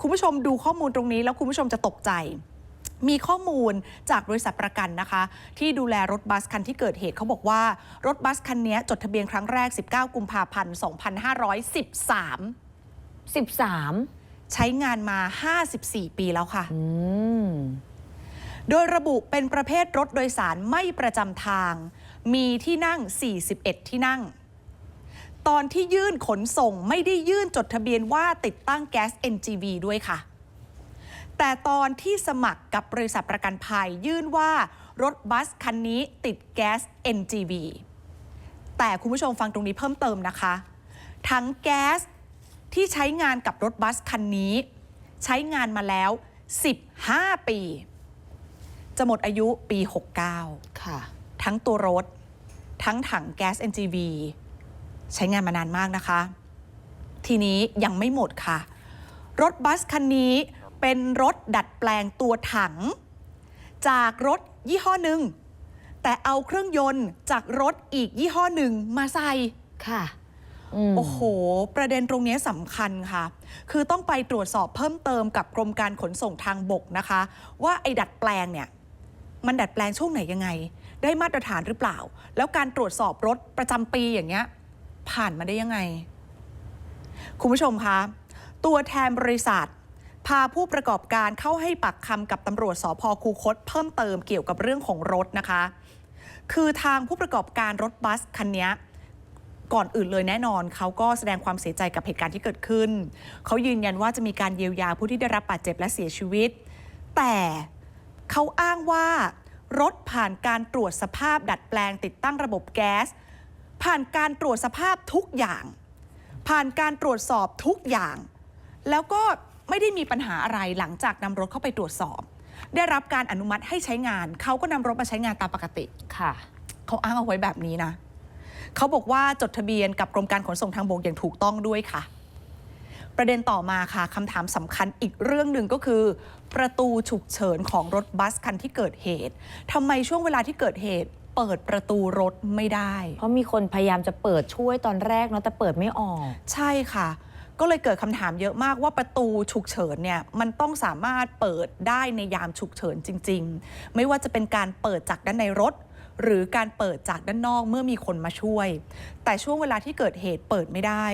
คุณผู้ชมดูข้อมูลตรงนี้แล้วคุณผู้ชมจะตกใจ มีข้อมูลจากบริษัทประกันนะคะ ที่ดูแลรถบัสคันที่เกิดเหตุเขาบอกว่า รถบัสคันนี้จดทะเบียนครั้งแรก 19 กุมภาพันธ์ 2513 13 ใช้งานมา 54 ปีแล้วค่ะ อืม โดยระบุเป็นประเภทรถโดยสารไม่ประจำทาง มีที่นั่ง 41 ที่นั่ง ตอนที่ยื่นขนส่งไม่ได้ยื่นจดทะเบียนว่าติดตั้งแก๊ส NGV ด้วยค่ะ แต่ตอนที่สมัครกับบริษัทประกันภัยยื่นว่ารถบัสคันนี้ติดแก๊ส NGV แต่คุณผู้ชมฟังตรงนี้เพิ่มเติมนะคะ ทั้งแก๊สที่ใช้งานกับรถบัสคันนี้ ใช้งานมาแล้ว 15 ปี จะหมดอายุปี 69 ค่ะ ทั้งตัวรถ ทั้งถังแก๊ส NGV ใช้งานมานานมากนะคะ ทีนี้ยังไม่หมดค่ะ รถบัสคันนี้เป็นรถดัดแปลงตัวถัง จากรถยี่ห้อหนึ่งแต่เอาเครื่องยนต์จากรถอีกยี่ห้อหนึ่งมาใส่ค่ะมโอ้โห ประเด็นตรงนี้สำคัญค่ะ คือต้องไปตรวจสอบเพิ่มเติมกับกรมการขนส่งทางบกนะคะ ว่าไอ้ดัดแปลงเนี่ย มันดัดแปลงช่วงไหนยังไง ได้มาตรฐานหรือเปล่า แล้วการตรวจสอบรถประจำปีอย่างเงี้ย ผ่านมาได้ยังไง คุณผู้ชมคะตัวแทนบริษัท พาผู้ประกอบการเข้าให้ปากคำกับตำรวจสพคูคต เพิ่มเติมเกี่ยวกับเรื่องของรถนะคะ คือทางผู้ประกอบการรถบัสคันนี้ก่อนอื่นเลยแน่นอนเขาก็แสดงความเสียใจกับเหตุการณ์ที่เกิดขึ้น เขายืนยันว่าจะมีการเยียวยาผู้ที่ได้รับบาดเจ็บและเสียชีวิต แต่เขาอ้างว่ารถผ่านการตรวจสภาพดัดแปลงติดตั้งระบบแก๊ส ผ่านการตรวจสภาพทุกอย่าง ผ่านการตรวจสอบทุกอย่าง แล้วก็ไม่ได้มีปัญหาอะไรหลังจากนำรถเข้าไปตรวจสอบ ได้รับการอนุมัติให้ใช้งาน เขาก็นำรถมาใช้งานตามปกติค่ะ เขาอ้างเอาไว้แบบนี้นะ เขาบอกว่าจดทะเบียนกับกรมการขนส่งทางบกอย่างถูกต้องด้วยค่ะ ประเด็นต่อมาค่ะคำถามสำคัญอีกเรื่องหนึ่งก็คือ ประตูฉุกเฉินของรถบัสคันที่เกิดเหตุทำไมช่วงเวลาที่เกิดเหตุ เปิดประตูรถไม่ได้ เพราะมีคนพยายามจะเปิดช่วยตอนแรกเนาะแต่เปิดไม่ออก ใช่ค่ะ ก็เลยเกิดคำถามเยอะมากว่าประตูฉุกเฉินเนี่ยมันต้องสามารถเปิดได้ในยามฉุกเฉินจริง ๆ ไม่ว่าจะเป็นการเปิดจากด้านในรถ หรือการเปิดจากด้านนอกเมื่อมีคนมาช่วย แต่ช่วงเวลาที่เกิดเหตุเปิดไม่ได้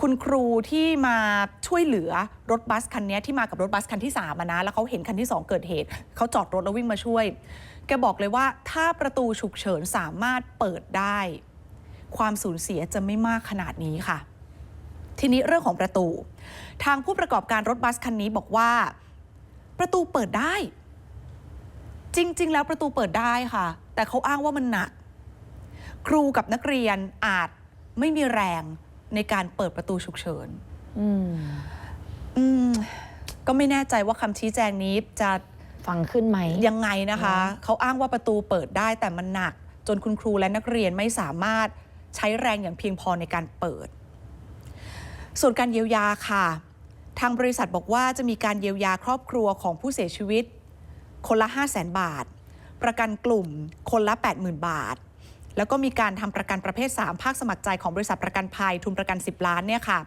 คุณครูที่มาช่วยเหลือรถบัสคันนี้ที่มากับรถบัสคันที่3ามอะนะแล้วเขาเห็นคันที่ 2 เกิดเหตุเขาจอดรถแล้ววิ่งมาช่วย แกบอกเลยว่าถ้าประตูฉุกเฉินสามารถเปิดได้ ความสูญเสียจะไม่มากขนาดนี้ค่ะ ทีนี้เรื่องของประตู ทางผู้ประกอบการรถบัสคันนี้บอกว่า ประตูเปิดได้ จริง ๆ แล้วประตูเปิดได้ค่ะ แต่เขาอ้างว่ามันหนัก ครูกับนักเรียนอาจไม่มีแรงในการเปิดประตูฉุกเฉินอืมอืมก็ไม่แน่ใจว่าคำชี้แจงนี้จะ ฟังขึ้นไหม ยังไงนะคะ เขาอ้างว่าประตูเปิดได้แต่มันหนัก จนคุณครูและนักเรียนไม่สามารถใช้แรงอย่างเพียงพอในการเปิด ส่วนการเยียวยาค่ะ ทางบริษัทบอกว่าจะมีการเยียวยาครอบครัวของผู้เสียชีวิต คนละ 5 0 0แสนบาท ประกันกลุ่มคนละ 80,000 บาท แล้วก็มีการทำประกันประเภท 3 ภาคสมัครใจของบริษัทประกันภัย ทุนประกัน 10 ล้านเนี่ยค่ะ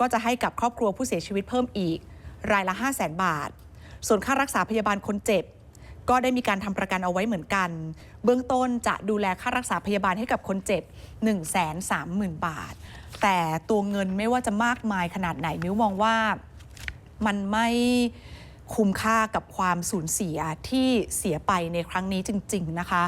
ก็จะให้กับครอบครัวผู้เสียชีวิตเพิ่มอีก รายละ 5 0 0แสนบาท ส่วนค่ารักษาพยาบาลคนเจ็บ ก็ได้มีการทำประกันเอาไว้เหมือนกัน เบื้องต้นจะดูแลค่ารักษาพยาบาลให้กับคนเจ็บ 1 3 0 0 0 0 บาท แต่ตัวเงินไม่ว่าจะมากมายขนาดไหนมิ้วมองว่ามันไม่คุ้มค่ากับความสูญเสียที่เสียไปในครั้งนี้จริง ๆ นะคะ